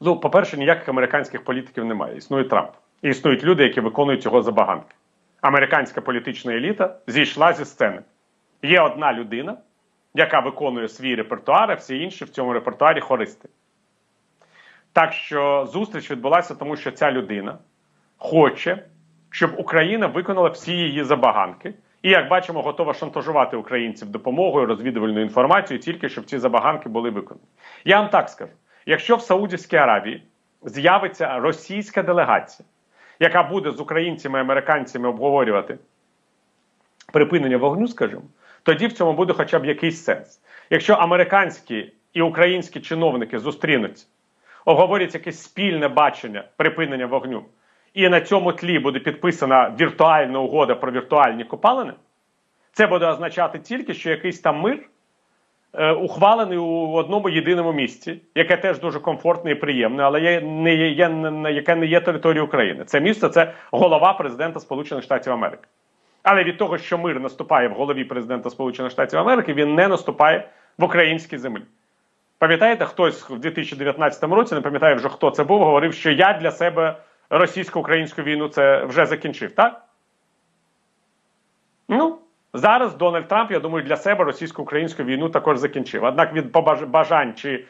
Ну, по-перше, ніяких американських політиків немає. Існує Трамп. І існують люди, які виконують його забаганки. Американська політична еліта зійшла зі сцени. Є одна людина, яка виконує свій репертуар, а всі інші в цьому репертуарі хористи. Так що зустріч відбулася, тому що ця людина хоче, щоб Україна виконала всі її забаганки. І, як бачимо, готова шантажувати українців допомогою, розвідувальною інформацією, тільки щоб ці забаганки були виконані. Я вам так скажу: якщо в Саудівській Аравії з'явиться російська делегація, яка буде з українцями і американцями обговорювати припинення вогню, скажімо, тоді в цьому буде хоча б якийсь сенс. Якщо американські і українські чиновники зустрінуться, обговорять якесь спільне бачення припинення вогню, і на цьому тлі буде підписана віртуальна угода про віртуальні копалини, це буде означати тільки, що якийсь там мир ухвалений у одному єдиному місці, яке теж дуже комфортне і приємне, але є, не є, не- яке не є територією України. Це місто це голова президента Сполучених Штатів Америки. Але від того, що мир наступає в голові президента Сполучених Штатів Америки, він не наступає в українській землі. Пам'ятаєте, хтось в 2019 році, не пам'ятаю вже хто це був, говорив, що я для себе російсько-українську війну це вже закінчив, так? Ну, зараз Дональд Трамп, я думаю, для себе російсько-українську війну також закінчив. Однак від бажань чи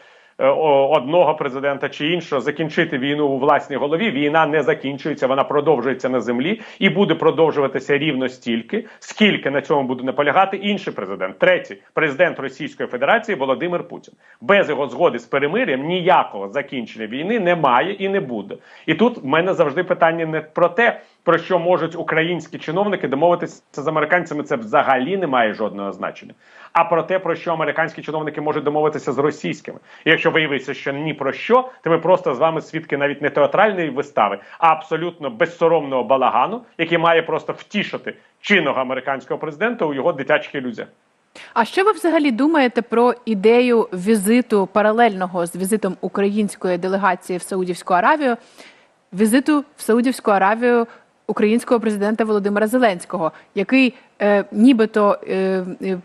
одного президента чи іншого закінчити війну у власній голові, війна не закінчується, вона продовжується на землі і буде продовжуватися рівно стільки, скільки на цьому буде наполягати інший президент, третій президент Російської Федерації Володимир Путін. Без його згоди з перемир'ям ніякого закінчення війни немає і не буде. І тут в мене завжди питання не про те, про що можуть українські чиновники домовитися з американцями. Це взагалі не має жодного значення. А про те, про що американські чиновники можуть домовитися з російськими. І якщо виявиться, що ні про що, то ми просто з вами свідки навіть не театральної вистави, а абсолютно безсоромного балагану, який має просто втішити чинного американського президента у його дитячих ілюзіях. А що ви взагалі думаєте про ідею візиту паралельного з візитом української делегації в Саудівську Аравію, візиту в Саудівську Аравію українського президента Володимира Зеленського, який е, нібито е, е,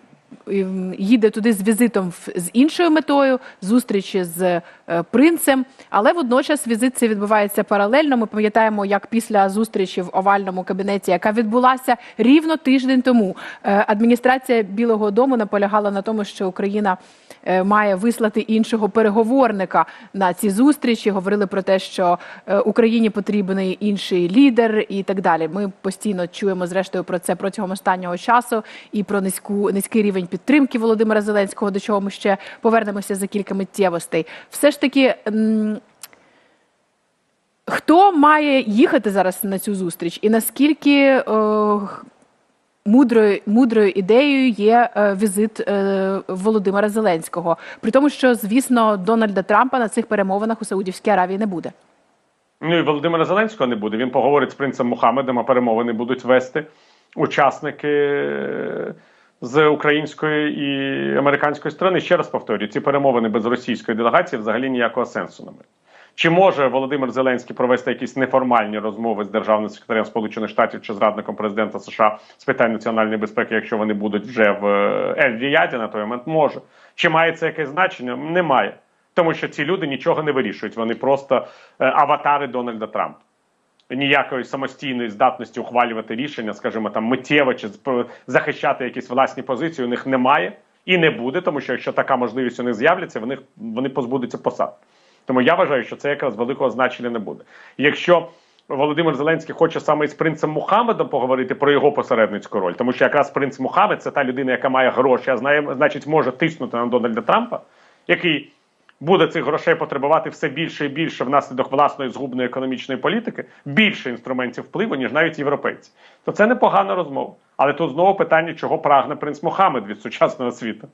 їде туди з візитом з іншою метою зустрічі з е, принцем, але водночас візит цей відбувається паралельно. Ми пам'ятаємо, як після зустрічі в овальному кабінеті, яка відбулася рівно тиждень тому, е, адміністрація Білого Дому наполягала на тому, що Україна має вислати іншого переговорника на ці зустрічі. Говорили про те, що е, Україні потрібен інший лідер і так далі. Ми постійно чуємо зрештою про це протягом останнього часу і про низьку низький рівень підтримки Володимира Зеленського, до чого ми ще повернемося за кілька миттєвостей. Все ж таки. Хто має їхати зараз на цю зустріч, і наскільки е, мудрою мудрою ідеєю є е, візит е, Володимира Зеленського, при тому, що звісно Дональда Трампа на цих перемовинах у Саудівській Аравії не буде. Ну і Володимира Зеленського не буде. Він поговорить з принцем Мухаммедом, а перемовини будуть вести учасники е, з української і американської сторони. Ще раз повторюю, ці перемовини без російської делегації взагалі ніякого сенсу не мають. Чи може Володимир Зеленський провести якісь неформальні розмови з державним секретарем Сполучених Штатів чи з радником президента США з питань національної безпеки, якщо вони будуть вже в е, Ель-Ріяді на той момент? Може. Чи має це якесь значення? Немає. Тому що ці люди нічого не вирішують. Вони просто е, аватари Дональда Трампа. Ніякої самостійної здатності ухвалювати рішення, скажімо, там миттєво чи захищати якісь власні позиції у них немає і не буде, тому що якщо така можливість у них з'являться, вони, вони позбудуться посад. Тому я вважаю, що це якраз великого значення не буде. Якщо Володимир Зеленський хоче саме із принцем Мухаммедом поговорити про його посередницьку роль, тому що якраз принц Мухаммед це та людина, яка має гроші, а знає, значить, може тиснути на Дональда Трампа, який буде цих грошей потребувати все більше і більше внаслідок власної згубної економічної політики, більше інструментів впливу, ніж навіть європейці. То це непогана розмова. Але тут знову питання, чого прагне принц Мухаммед від сучасного світу.